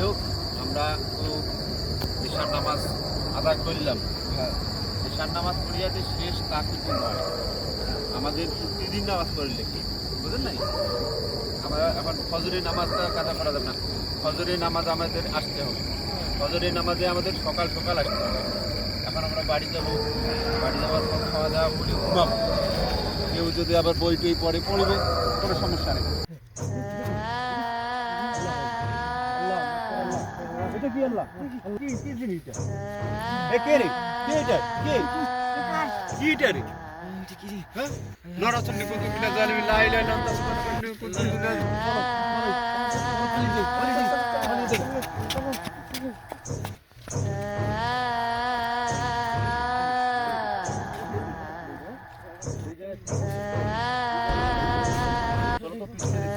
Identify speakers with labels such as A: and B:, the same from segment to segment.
A: যাই হোক আমরা তো ঈশান নামাজ আদায় করলাম। ঈশান নামাজ পড়িয়া যে শেষ তা কিন্তু নয়। আমাদের প্রতিদিন নামাজ পড়লে কি বুঝলেন নাই? আমরা এখন ফজরের নামাজটা কাজা করা যাবে না। ফজরের নামাজ আমাদের আসতে হবে। ফজরের নামাজে আমাদের সকাল সকাল আসতে হবে। এখন আমরা বাড়ি যাব বাড়ি যাওয়ার পর খাওয়া দাওয়া করে ঘুমাবো। কেউ যদি আবার বই টই পড়ে পড়বে কোনো সমস্যা নেই।
B: बिहानला के रे के कीट अरे नरासुन्ने
A: कुकुरले जाने लाइलाई नन्दसुन्ने कुकुरले Yeah.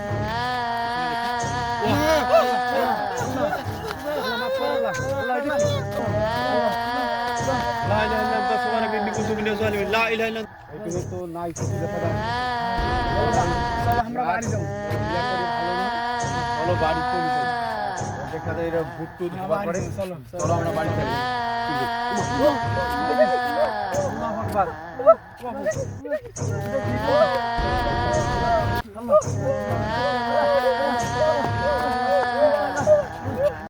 A: ইল্লাল্লাহ সুবহানাহু কুতুবিনা জালিমি লা ইলাহা ইল্লাল্লাহ
B: এখানে তো নাই কিছু দেখা যায় চলো আমরা বাড়ি যাব
A: চলো বাড়ি চলে যাই দেখা যায় এরা ভুট টুট খাওয়ার পরে চলো আমরা বাড়ি যাই
B: আল্লাহ